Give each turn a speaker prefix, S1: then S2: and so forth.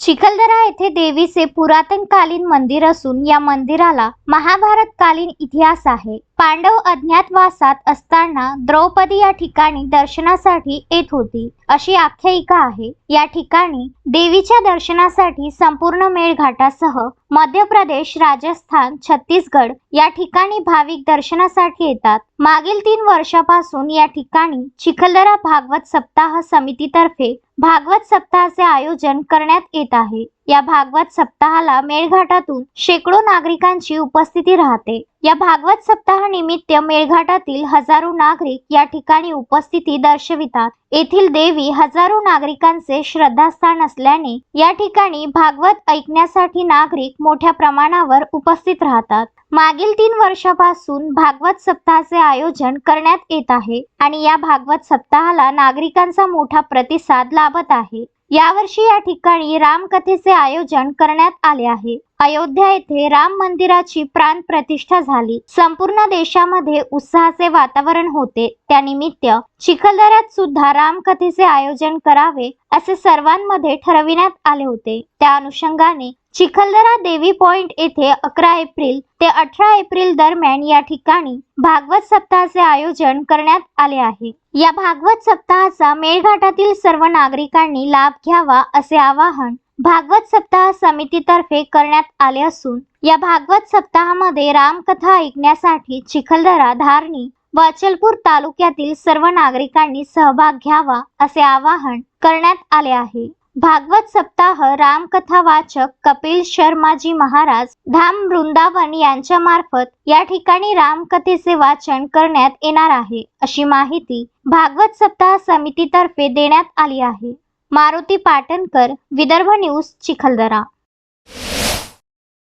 S1: चिखलदरा येथे देवीचे पुरातन कालीन मंदिर असून या मंदिराला महाभारतकालीन इतिहास आहे. पांडव अज्ञातवासात असताना द्रौपदी या ठिकाणी दर्शनासाठी येत होती. अशी आख्यायिका आहे. या ठिकाणी देवीच्या दर्शनासाठी संपूर्ण मेळघाटासह मध्य प्रदेश राजस्थान छत्तीसगड या ठिकाणी भाविक दर्शनासाठी येतात. मागील तीन वर्षापासून या ठिकाणी चिखलदरा भागवत सप्ताह समितीतर्फे भागवत सप्ताहाचे आयोजन करण्यात येत आहे. या भागवत सप्ताहाला मेळघाटातून शेकडो नागरिकांची उपस्थिती राहते. या भागवत सप्ताह निमित्त मेळघाटातील हजारो नागरिक या ठिकाणी उपस्थिती दर्शवितात. येथील देवी हजारो नागरिकांचे श्रद्धास्थान असल्याने या ठिकाणी भागवत ऐकण्यासाठी नागरिक मोठ्या प्रमाणावर उपस्थित राहतात. मागील तीन वर्षापासून भागवत सप्ताहाचे आयोजन करण्यात येत आहे आणि या भागवत सप्ताहाला नागरिकांचा मोठा प्रतिसाद लाभत आहे. यावर्षी या ठिकाणी रामकथेचे आयोजन करण्यात आले आहे. अयोध्या येथे राम मंदिराची प्राण प्रतिष्ठा झाली. संपूर्ण देशामध्ये उत्साहाचे वातावरण होते. त्यानिमित्त चिखलदऱ्यात सुद्धा रामकथेचे आयोजन करावे असे सर्वांमध्ये ठरविण्यात आले होते. त्या अनुषंगाने चिखलदरा देवी पॉइंट येथे अकरा एप्रिल ते अठरा एप्रिल दरम्यान या ठिकाणी भागवत सप्ताहाचे आयोजन करण्यात आले आहे. या भागवत सप्ताहाचा मेळघाटातील सर्व नागरिकांनी लाभ घ्यावा असे आवाहन भागवत सप्ताह समितीतर्फे करण्यात आले असून या भागवत सप्ताहामध्ये रामकथा ऐकण्यासाठी चिखलदरा धारणी व अचलपूर तालुक्यातील सर्व नागरिकांनी सहभाग घ्यावा असे आवाहन करण्यात आले आहे. भागवत सप्ताह रामकथा वाचक कपिल शर्माजी महाराज धाम वृंदावन यांच्या मार्फत या ठिकाणी रामकथेचे वाचन करण्यात येणार आहे. अशी माहिती भागवत सप्ताह समितीतर्फे देण्यात आली आहे. मारुती पाटणकर विदर्भ न्यूज चिखलदरा.